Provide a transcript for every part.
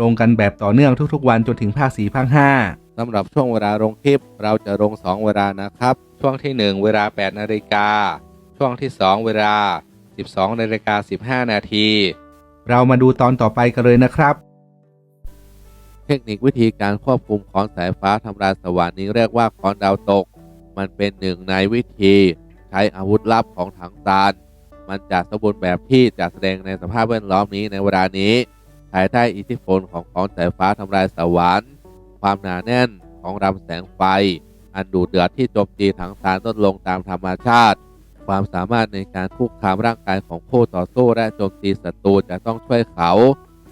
ลงกันแบบต่อเนื่องทุกๆ วันจนถึงภาคสี่ภาคห้าสำหรับช่วงเวลาลงคลิป เราจะลง 2 เวลานะครับ ช่วงที่ 1 เวลา 8 นาฬิกา ช่วงที่ 2 เวลา 12 นาฬิกา 15 นาที เรามาดูตอนต่อไปกันเลยนะครับ เทคนิควิธีการควบคุมขอนสายฟ้าทำลายสวรรค์นี้เรียกว่าขอนดาวตก มันเป็นหนึ่งในวิธี ใช้อาวุธลับของถังซานมันจะสมบูรณ์แบบที่จะแสดงในสภาพแวดล้อมนี้ในเวลานี้ ภายใต้อิทธิพลของขอนสายฟ้าทำลายสวรรค์ ความหนาแน่นของลำแสงไฟ อันดูเดือดที่โจมตีถังซานลดลงตามธรรมชาติ ความสามารถในการคุกคามร่างกายของผู้ต่อสู้และโจมตีศัตรูจะต้องช่วยเขา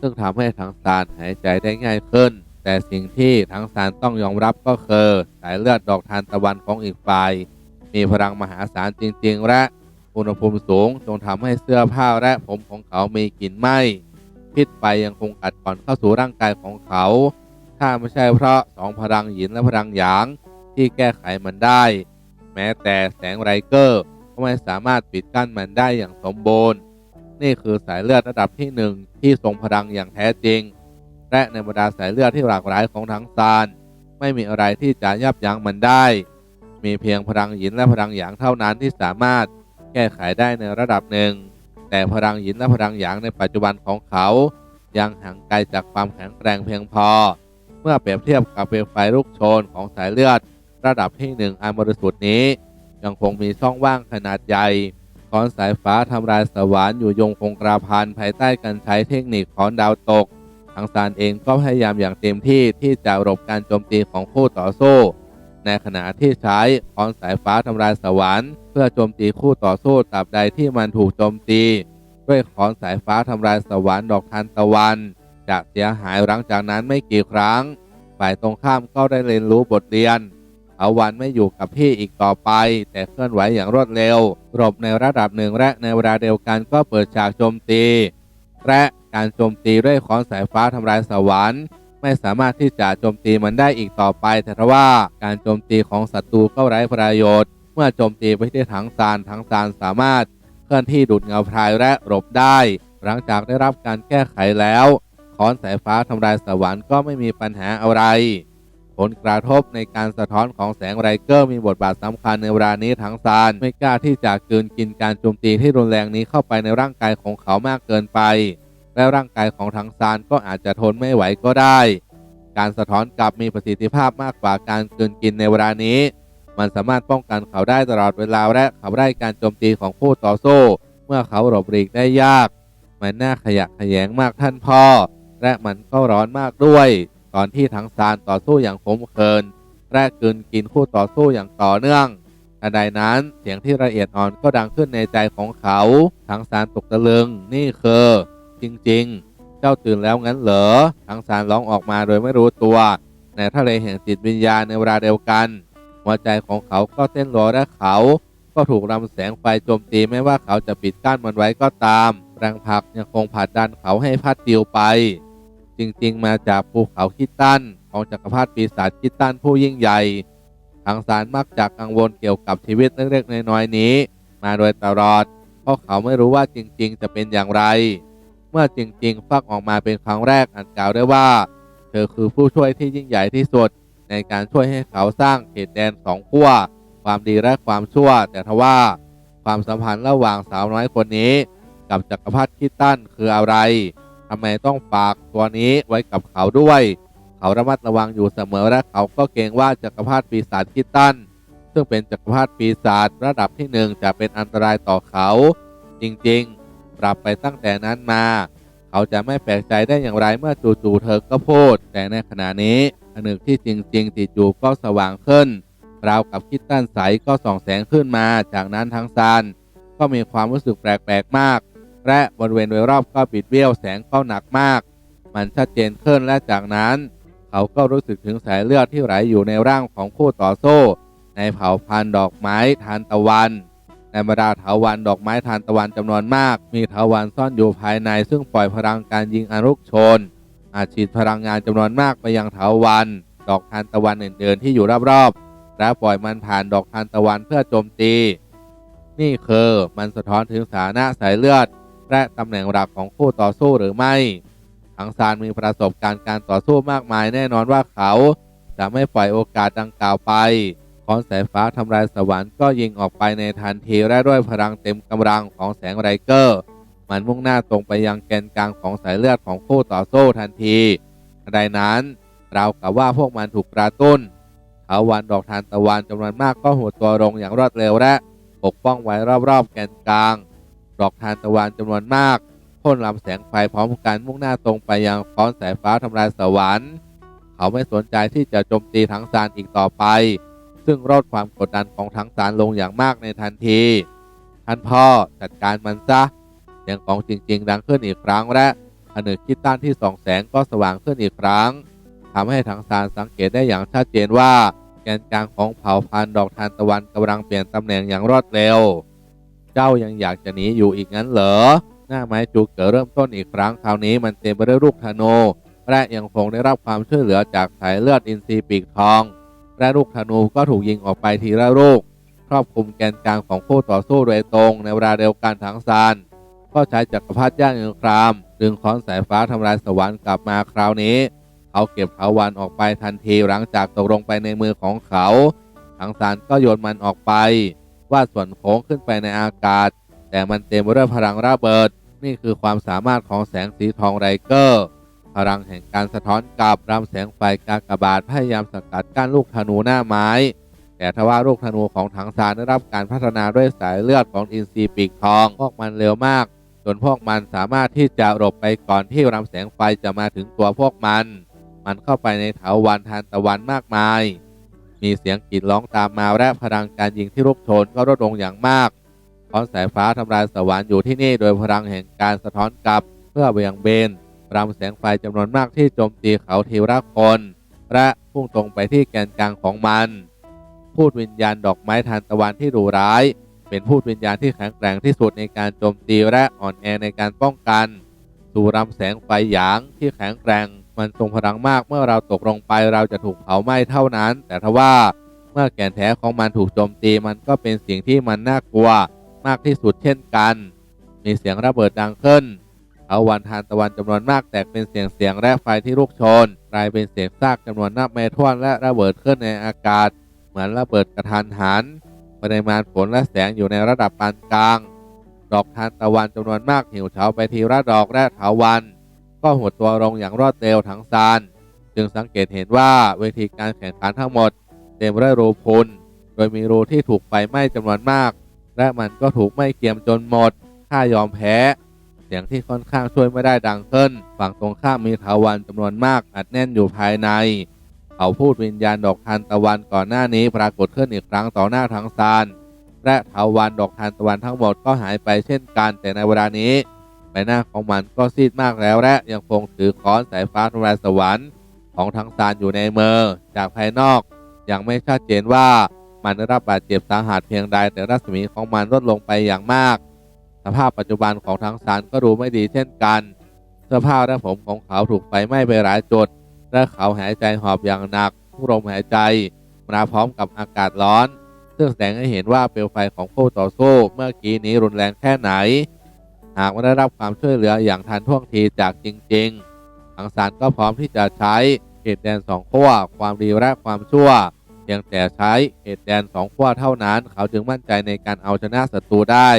ซึ่งทำให้ถังซานหายใจได้ง่ายขึ้น แต่สิ่งที่ถังซานต้องยอมรับก็คือสายเลือดดอกทานตะวันของอีกฝ่ายมีพลังมหาศาลจริง ๆ และอุณหภูมิสูงจงทำให้เสื้อผ้าและผมของเขามีกลิ่นไหม้ พิษไฟยังคงกัดก่อนเข้าสู่ร่างกายของเขา ถ้าไม่ใช่เพราะสองพลังหินและพลังหยางที่แก้ไขมันได้ แม้แต่แสงไรเกอร์ก็ไม่สามารถปิดกั้นมันได้อย่างสมบูรณ์ นี่คือสายเลือดระดับที่หนึ่งที่ทรงพลังอย่างแท้จริง และในบรรดาสายเลือดที่หลากหลายของทั้งซาน ไม่มีอะไรที่จะยับยั้งมันได้ มีเพียงพลังหินและพลังหยางเท่านั้นที่สามารถแก้ไขได้ในระดับหนึ่ง แต่พลังหยินและพลังหยางในปัจจุบันของเขา ยังห่างไกลจากความแข็งแกร่งเพียงพอ เมื่อเปรียบเทียบกับเปลวไฟลุกโชนของสายเลือด ระดับที่หนึ่งอันบริสุทธิ์นี้ ยังคงมีช่องว่างขนาดใหญ่ขอนสายฟ้าทำลายสวรรค์อยู่ยงคงกราพันภายใต้การใช้เทคนิคขอนดาวตกทางซานเองก็พยายามอย่างเต็มที่ที่จะหลบการโจมตีของคู่ต่อสู้ ในขณะที่ใช้ขอนสายฟ้าทำลายสวรรค์เพื่อโจมตีคู่ต่อสู้ตราบใดที่มันถูกโจมตี ด้วยขอนสายฟ้าทำลายสวรรค์ดอกทานตะวัน จะเสียหายหลังจากนั้นไม่กี่ครั้ง ฝ่ายตรงข้ามก็ได้เรียนรู้บทเรียนเอาวันไม่อยู่กับพี่อีกต่อไป แต่เคลื่อนไหวอย่างรวดเร็วหลบในระดับหนึ่งและในเวลาเดียวกันก็เปิดฉากโจมตี และการโจมตีด้วยขอนสายฟ้าทำลายสวรรค์ ไม่สามารถที่จะโจมตีมันได้อีกต่อไป แต่ว่าการโจมตีของศัตรูก็ไร้ประโยชน์ เมื่อโจมตีไปที่ถังซานถังซานสามารถเคลื่อนที่ดูดเงาพรายและหลบได้ หลังจากได้รับการแก้ไขแล้วขอนสายฟ้าทำลายสวรรค์ก็ไม่มีปัญหาอะไร ผลกระทบในการสะท้อนของแสงไรเกอร์มีบทบาทสำคัญในเวลานี้ทั้งซานไม่กล้าที่จะกลืนกินการโจมตีที่รุนแรงนี้เข้าไปในร่างกายของเขามากเกินไป และร่างกายของทังซานก็อาจจะทนไม่ไหวก็ได้ การสะท้อนกลับมีประสิทธิภาพมากกว่าการกลืนกินในเวลานี้ มันสามารถป้องกันเขาได้ตลอดเวลาและขับไล่การโจมตีของผู้ต่อสู้ เมื่อเขาหลบหลีกได้ยาก มันน่าขยะแขยงมากท่านพ่อ และมันก็ร้อนมากด้วย ตอนที่ทังซานต่อสู้อย่างขมขื่นและกลืนกินคู่ต่อสู้อย่างต่อเนื่องทันใดนั้นเสียงที่ละเอียดอ่อนก็ดังขึ้นในใจของเขา ทั้งซานตกตะลึง นี่คือ จริง ๆ เจ้าตื่นแล้วงั้นเหรอทั้งซานร้องออกมาโดยไม่รู้ตัวในทะเลแห่งจิตวิญญาณในเวลาเดียวกันหัวใจของเขาก็เต้นรอและเขา ก็ถูกลำแสงไฟโจมตีไม่ว่าเขาจะปิดกั้นมันไว้ก็ตามแรงผลักยังคงผลักดันเขาให้พัดติวไป จริงๆ มาจากภูเขาคิดตันของจักรพรรดิปีศาจคิดตันผู้ยิ่งใหญ่ทางสารมักจะกังวลเกี่ยวกับชีวิตเล็กๆน้อยๆนี้ มาโดยตลอด เพราะเขาไม่รู้ว่าจริงๆ จะเป็นอย่างไร มื่อจริง ๆ ฟักออกมาเป็นครั้งแรกอันกล่าวได้ว่า เธอคือผู้ช่วยที่ยิ่งใหญ่ที่สุด ในการช่วยให้เขาสร้างเขตแดนสองขั้วความดีและความชั่ว แต่ทว่า ความสัมพันธ์ระหว่างสาวน้อยคนนี้ กับจักรพรรดิคิดตันคืออะไรทำไมต้องฝากตัวนี้ไว้กับเขาด้วย เขาระมัดระวังอยู่เสมอและเขาก็เกรงว่าจักรพรรดิปีศาจคิดตันซึ่งเป็นจักรพรรดิปีศาจระดับที่หนึ่งจะเป็นอันตรายต่อเขา จริง ๆ ปรับไปตั้งแต่นั้นมา เขาจะไม่แปลกใจได้อย่างไรเมื่อจู่ๆเธอก็พูด แต่ในขณะนี้ผนึกที่จริง ๆ ติดอยู่ก็สว่างขึ้นราวกับคิดตั้นใสก็ส่องแสงขึ้นมา จากนั้นทั้งซานก็มีความรู้สึกแปลกๆมาก และบริเวณโดยรอบก็ปิดเบี้ยวแสงก็หนักมากมมันชัดเจนขึ้นและจากนั้น เขาก็รู้สึกถึงสายเลือดที่ไหลอยู่ในร่างของคู่ต่อสู้ ในเผ่าพันธุ์ดอกไม้ทานตะวัน ในบรรดาเถาวันดอกไม้ทานตะวันจำนวนมาก มีเถาวันซ่อนอยู่ภายใน ซึ่งปล่อยพลังการยิงอนุกชน อาจฉีดพลังงานจำนวนมากไปยังเถาวัน ดอกทานตะวันอื่นๆที่อยู่รอบๆและปล่อยมันผ่านดอกทานตะวันเพื่อโจมตี นี่คือมันสะท้อนถึงสถานะสายเลือด และตำแหน่งหลักของคู่ต่อสู้หรือไม่ทังซานมีประสบการณ์การต่อสู้มากมายแน่นอนว่าเขา จะไม่ปล่อยโอกาสดังกล่าวไป คอนสายฟ้าทำลายสวรรค์ก็ยิงออกไปในทันทีและด้วยพลังเต็มกำลังของแสงไรเกอร์ มันมุ่งหน้าตรงไปยังแกนกลางของสายเลือดของคู่ต่อสู้ทันทีทันใดนั้นเรากับว่าพวกมันถูกกระตุ้นเถาวันดอกทานตะวันจำนวนมากก็หัวตัวลงอย่างรวดเร็วและปกป้องไว้รอบๆ แกนกลาง ดอกทานตะวันจำนวนมากพ่นลำแสงไฟพร้อมกันมุ่งหน้าตรงไปยังค้อนสายฟ้าทำลายสวรรค์ เขาไม่สนใจที่จะโจมตีทั้งซานอีกต่อไป ซึ่งลดความกดดันของทั้งซานลงอย่างมากในทันที ท่านพ่อจัดการมันซะเสียงของจริง ๆ ดังขึ้นอีกครั้งและผนึกคิดต้านที่ส่องแสงก็สว่างขึ้นอีกครั้งทำให้ทั้งซานสังเกตได้อย่างชัดเจนว่าแกนกลางของเผ่าพันธุ์ดอกทานตะวันกำลังเปลี่ยนตำแหน่งอย่างรวดเร็ว เจ้ายังอยากจะหนีอยู่อีกงั้นเหรอ หน้าไม้จูเกิดเริ่มต้นอีกครั้งคราวนี้มันเต็มไปด้วยลูกธนูและยังคงได้รับความช่วยเหลือจากสายเลือดอินทรีย์ปีกทอง และลูกธนูก็ถูกยิงออกไปทีละลูกครอบคลุมแกนกลางของผู้ต่อสู้โดยตรง ในเวลาเดียวกันทั้งซานก็ใช้จักรพรรดิย่างเงินคราม ดึงค้อนสายฟ้าทำลายสวรรค์กลับมาคราวนี้ เขาเก็บเถาวันออกไปทันทีหลังจากตกลงไปในมือของเขาทั้งซานก็โยนมันออกไป ว่าดส่วนโค้งขึ้นไปในอากาศ แต่มันเต็มไปด้วยพลังระเบิด นี่คือความสามารถของแสงสีทองไรเกอร์ พลังแห่งการสะท้อนกลับรำแสงไฟกากบาทพยายามสกัดกั้นลูกธนูหน้าไม้ แต่ทว่าลูกธนูของถังซานได้รับการพัฒนาด้วยสายเลือดของอินทรีย์ปีกทอง พวกมันเร็วมากจนพวกมันสามารถที่จะหลบไปก่อนที่รำแสงไฟจะมาถึงตัวพวกมัน มันเข้าไปในเถาวันทานตะวันมากมาย มีเสียงกรีดร้องตามมาและพลังการยิงที่ลุกโชนก็ลดลงอย่างมากคอนสายฟ้าทำลายสวรรค์อยู่ที่นี่โดยพลังแห่งการสะท้อนกลับเพื่อเบี่ยงเบน รำแสงไฟจำนวนมากที่โจมตีเขาทีละคนและพุ่งตรงไปที่แกนกลางของมัน พูดวิญญาณดอกไม้ทานตะวันที่ดุร้าย เป็นพูดวิญญาณที่แข็งแกร่งที่สุดในการโจมตีและอ่อนแอในการป้องกัน สู่รำแสงไฟหยางที่แข็งแกร่ง มันทรงพลังมากเมื่อเราตกลงไปเราจะถูกเผาไหม้เท่านั้น แต่ทว่าเมื่อแก่นแท้ของมันถูกโจมตีมันก็เป็นสิ่งที่มันน่ากลัวมากที่สุดเช่นกัน มีเสียงระเบิดดังขึ้น เถาวันทานตะวันจำนวนมากแตกเป็นเสียงเสียงและไฟที่ลุกโชนกลายเป็นเสียงซากจำนวนนับไม่ถ้วนและระเบิดขึ้นในอากาศ เหมือนระเบิดกระทันหันปริมาณฝนและแสงอยู่ในระดับปานกลาง ดอกทานตะวันจำนวนมากหิวเฉาไปทีละดอกและเถาวัน ก็หดตัวลงอย่างรวดเร็วทั้งซานจึงสังเกตเห็นว่าเวทีการแข่งขันทั้งหมด เต็มด้วยรูพุนโดยมีรูที่ถูกไฟไหม้จำนวนมาก และมันก็ถูกไหม้เกรียมจนหมด ถ้ายอมแพ้ เสียงที่ค่อนข้างช่วยไม่ได้ดังขึ้น ฝั่งตรงข้ามมีถาวันจำนวนมากอัดแน่นอยู่ภายใน เขาพูดวิญญาณดอกทานตะวันก่อนหน้านี้ปรากฏขึ้นอีกครั้งต่อหน้าทั้งซานและถาวันดอกทานตะวันทั้งหมดก็หายไปเช่นกันแต่ในเวลานี้ใบหน้าของมันก็ซีดมากแล้วและยังคงถือค้อนสายฟ้าทำลายสวรรค์ของทั้งซานอยู่ในมือจากภายนอกยังไม่ชัดเจนว่ามันได้รับบาดเจ็บสาหัสเพียงใดแต่รัศมีของมันลดลงไปอย่างมาก สภาพปัจจุบันของทั้งซานก็ดูไม่ดีเช่นกันเสื้อผ้าและผมของเขาถูกไฟไหม้ไปหลายจุดและเขาหายใจหอบอย่างหนักทุกลมหายใจมาพร้อมกับอากาศร้อน ซึ่งแสดงให้เห็นว่าเปลวไฟของผู้ต่อสู้เมื่อกี้นี้รุนแรงแค่ไหน หากไม่ได้รับความช่วยเหลืออย่างทันท่วงทีจากจริง ๆ ทางซานก็พร้อมที่จะใช้เขตแดนสองขั้วความดีและความชั่วเพียงแต่ใช้เขตแดนสองขั้วเท่านั้น เขาจึงมั่นใจในการเอาชนะศัตรูได้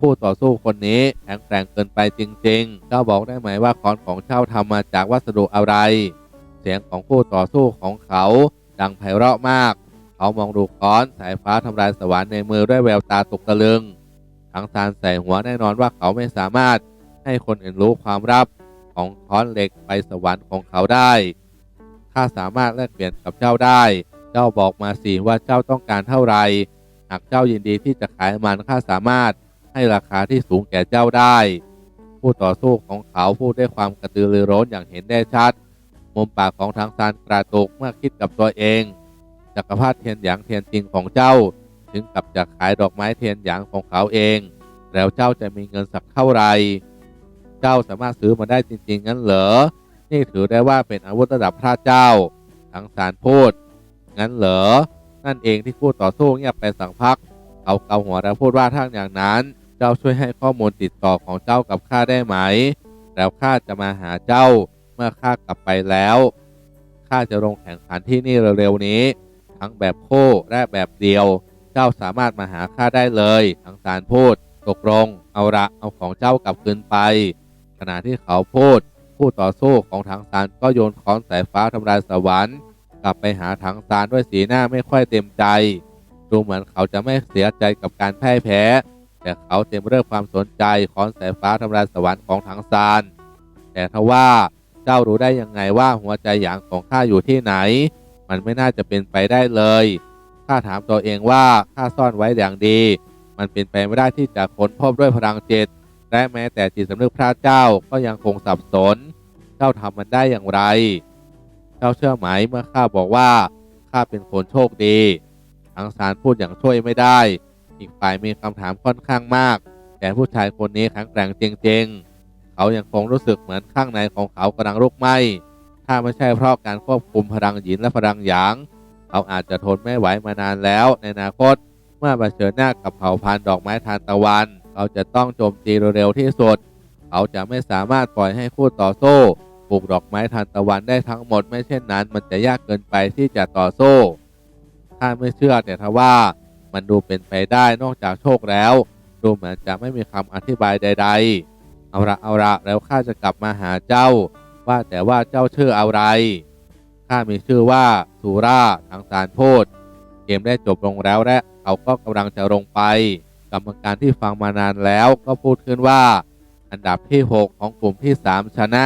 ผู้ต่อสู้คนนี้แข็งแกร่งเกินไปจริงๆ เจ้าบอกได้ไหมว่าค้อนของเจ้าทำมาจากวัสดุอะไร เสียงของผู้ต่อสู้ของเขา ดังไพเราะมาก เขามองดูค้อนสายฟ้าทำลายสวรรค์ในมือด้วยแววตาตกตะลึงทั้งซานใส่หัวแน่นอนว่าเขาไม่สามารถให้คนอื่นรู้ความลับของค้อนเหล็กไปสวรรค์ของเขาได้ ถ้าสามารถแลกเปลี่ยนกับเจ้าได้ เจ้าบอกมาสิว่าเจ้าต้องการเท่าไร หากเจ้ายินดีที่จะขายมันข้าสามารถ ให้ราคาที่สูงแก่เจ้าได้ผู้ต่อสู้ของเขาพูดด้วยความกระตือรือร้นอย่างเห็นได้ชัด มุมปากของทางซานกระตุกเมื่อคิดกับตัวเอง จักรพรรดิเทียนหยางเทียนจริงของเจ้า ถึงกับจะขายดอกไม้เทียนหยางของเขาเอง แล้วเจ้าจะมีเงินสักเท่าไหร่ เจ้าสามารถซื้อมาได้จริงๆงั้นเหรอ นี่ถือได้ว่าเป็นอาวุธระดับพระเจ้าทั้งสารพูด งั้นเหรอ นั่นเองที่คู่ต่อสู้เงียบไปสักพัก เขาเกาหัวแล้วพูดว่าถ้าอย่างนั้น เจ้าช่วยให้ข้อมูลติดต่อของเจ้ากับข้าได้ไหม แล้วข้าจะมาหาเจ้าเมื่อข้ากลับไปแล้ว ข้าจะลงแข่งขันที่นี่เร็วๆนี้ ทั้งแบบคู่และแบบเดียว เจ้าสามารถมาหาข้าได้เลยทั้งสารพูดตกลงเอาละเอาของเจ้ากลับคืนไป ขณะที่เขาพูดผู้ต่อสู้ของถังซานก็โยนค้อนสายฟ้าทำลายสวรรค์ กลับไปหาถังซานด้วยสีหน้าไม่ค่อยเต็มใจ ดูเหมือนเขาจะไม่เสียใจกับการพ่ายแพ้ แต่เขาเต็มไปด้วยความสนใจคอนสายฟ้าทำลายสวรรค์ของถังซานแต่ทว่าเจ้ารู้ได้ยังไงว่าหัวใจหยางของข้าอยู่ที่ไหน มันไม่น่าจะเป็นไปได้เลยข้าถามตัวเองว่าข้าซ่อนไว้อย่างดี มันเป็นไปไม่ได้ที่จะค้นพบด้วยพลังจิตและแม้แต่จิตสำนึกพระเจ้าก็ยังคงสับสน เจ้าทำมันได้อย่างไร เจ้าเชื่อไหมเมื่อข้าบอกว่าข้าเป็นคนโชคดี ทางสารพูดอย่างช่วยไม่ได้ อีกฝ่ายมีคำถามค่อนข้างมาก แต่ผู้ชายคนนี้แข็งแกร่งจริงๆ เขายังคงรู้สึกเหมือนข้างในของเขากำลังลุกไหม้ถ้าไม่ใช่เพราะการควบคุมพลังหยินและพลังหยาง เขาอาจจะทนไม่ไหวมานานแล้ว ในอนาคต เมื่อมาเผชิญหน้ากับเผ่าพันธุ์ดอกไม้ทานตะวัน เขาจะต้องโจมตีเร็วๆที่สุด เขาจะไม่สามารถปล่อยให้คู่ต่อสู้ปลูกดอกไม้ทานตะวันได้ทั้งหมด ไม่เช่นนั้น มันจะยากเกินไปที่จะต่อสู้ ถ้าไม่เชื่อแต่ทว่ามันดูเป็นไปได้นอกจากโชคแล้ว ดูเหมือนจะไม่มีคำอธิบายใด ๆ เอาละเอาละแล้วข้าจะกลับมาหาเจ้า ว่าแต่ว่าเจ้าชื่ออะไรข้ามีชื่อว่าสุราทางสารพูดเกมได้จบลงแล้วและเขาก็กำลังจะลงไป กรรมการที่ฟังมานานแล้วก็พูดขึ้นว่า อันดับที่ 6 ของกลุ่มที่ 3 ชนะ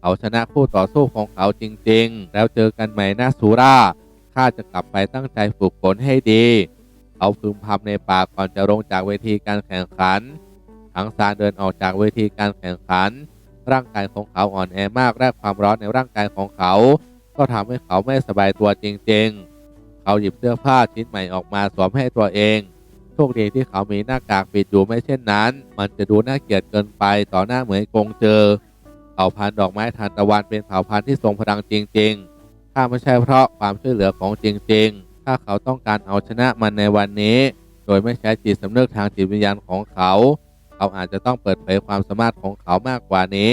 เขาชนะคู่ต่อสู้ของเขาจริงๆ แล้วเจอกันใหม่นะสุรา ข้าจะกลับไปตั้งใจฝึกฝนให้ดี เขาพึมพำในปากก่อนจะลงจากเวทีการแข่งขัน ทั้งซานเดินออกจากเวทีการแข่งขัน ร่างกายของเขาอ่อนแอมากและความร้อนในร่างกายของเขา ก็ทำให้เขาไม่สบายตัวจริง ๆ เขาหยิบเสื้อผ้าชิ้นใหม่ออกมาสวมให้ตัวเองโชคดีที่เขามีหน้ากากปิดอยู่ไม่เช่นนั้น มันจะดูน่าเกลียดเกินไปต่อหน้าเหมยกงเจอ เผ่าพันธุ์ดอกไม้ทานตะวันเป็นเผ่าพันธุ์ที่ทรงพลังจริง ๆ ถ้าไม่ใช่เพราะความช่วยเหลือของจริง ๆ ถ้าเขาต้องการเอาชนะมันในวันนี้ โดยไม่ใช้จิตสำนึกทางจิตวิญญาณของเขา เขาอาจจะต้องเปิดเผยความสามารถของเขามากกว่านี้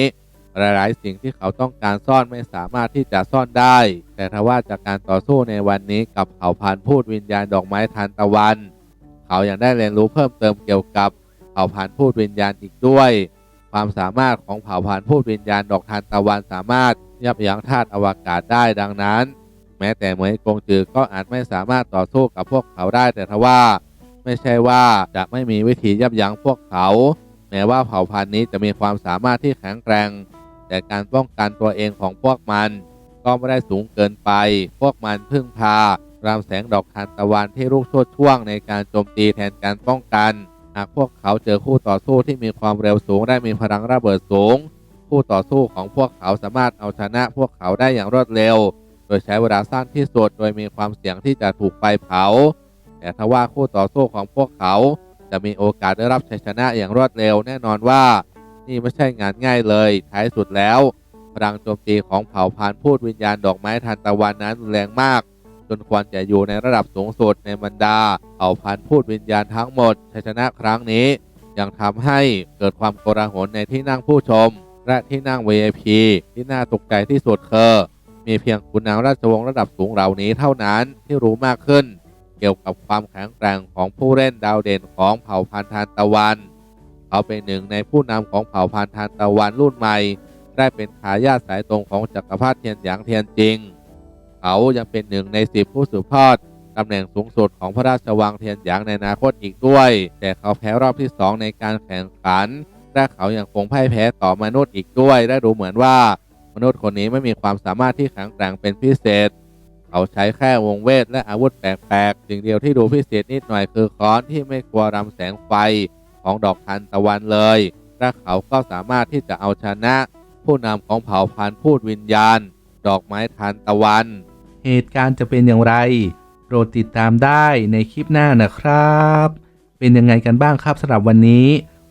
หลายๆ สิ่งที่เขาต้องการซ่อนไม่สามารถที่จะซ่อนได้ แต่ถ้าว่าจากการต่อสู้ในวันนี้กับเผ่าพันธุ์พูดวิญญาณดอกไม้ทานตะวัน เขายังได้เรียนรู้เพิ่มเติมเกี่ยวกับเผ่าพันธุ์พูดวิญญาณอีกด้วย ความสามารถของเผ่าพันธุ์พูดวิญญาณดอกทานตะวันสามารถ ยับยั้งธาตุอวกาศได้ดังนั้น แม้แต่เหมยกงจือก็อาจไม่สามารถต่อสู้กับพวกเขาได้แต่ทว่า ไม่ใช่ว่าจะไม่มีวิธียับยั้งพวกเขา แม้ว่าเผ่าพันธุ์นี้จะมีความสามารถที่แข็งแกร่งแต่การป้องกันตัวเองของพวกมัน ก็ไม่ได้สูงเกินไป พวกมันพึ่งพารามแสงดอกทานตะวันที่ลูกโชดช่วงในการโจมตีแทนการป้องกัน หากพวกเขาเจอคู่ต่อสู้ที่มีความเร็วสูงและมีพลังระเบิดสูง คู่ต่อสู้ของพวกเขาสามารถเอาชนะพวกเขาได้อย่างรวดเร็ว โดยใช้เวลาสั้นที่สุดโดยมีความเสี่ยงที่จะถูกไฟเผา แต่ถ้าว่าคู่ต่อสู้ของพวกเขาจะมีโอกาสได้รับชัยชนะอย่างรวดเร็วแน่นอนว่านี่ไม่ใช่งานง่ายเลยท้ายสุดแล้วพลังโจมตีของเผ่าพันธุ์พูดวิญญาณดอกไม้ทานตะวันนั้นรุนแรงมาก จนควรจะอยู่ในระดับสูงสุดในบรรดาเผ่าพันธุ์พูดวิญญาณทั้งหมดชัยชนะครั้งนี้ยังทำให้เกิดความโกลาหลในที่นั่งผู้ชม และที่นั่ง VIP ที่น่าตกใจที่สุดคือมีเพียงคุณนางราชวงศ์ระดับสูงเหล่านี้เท่านั้นที่รู้มากขึ้น เกี่ยวกับความแข็งแกร่งของผู้เล่นดาวเด่นของเผ่าพันธุ์ทานตะวัน เขาเป็นหนึ่งในผู้นำของเผ่าพันธุ์ทานตะวันรุ่นใหม่ ได้เป็นทายาทสายตรงของจักรพรรดิเทียนหยางเทียนจริง เขายังเป็นหนึ่งในสิบผู้สืบทอดตำแหน่งสูงสุดของพระราชวังเทียนหยางในอนาคตอีกด้วย แต่เขาแพ้รอบที่สองในการแข่งขัน และเขายังคงพ่ายแพ้ต่อมนุษย์อีกด้วย และดูเหมือนว่ามนุษย์คนนี้ไม่มีความสามารถที่แข็งแกร่งเป็นพิเศษ เขาใช้แค่วงเวทและอาวุธแปลกๆสิ่งเดียวที่ดูพิเศษนิดหน่อยคือค้อนที่ไม่กลัวรำแสงไฟของดอกทานตะวันเลยและเขาก็สามารถที่จะเอาชนะ ผู้นำของเผ่าพันธุ์พูดวิญญาณ ดอกไม้ทานตะวัน เหตุการณ์จะเป็นอย่างไรโปรดติดตามได้ในคลิปหน้านะครับ เป็นยังไงกันบ้างครับสำหรับวันนี้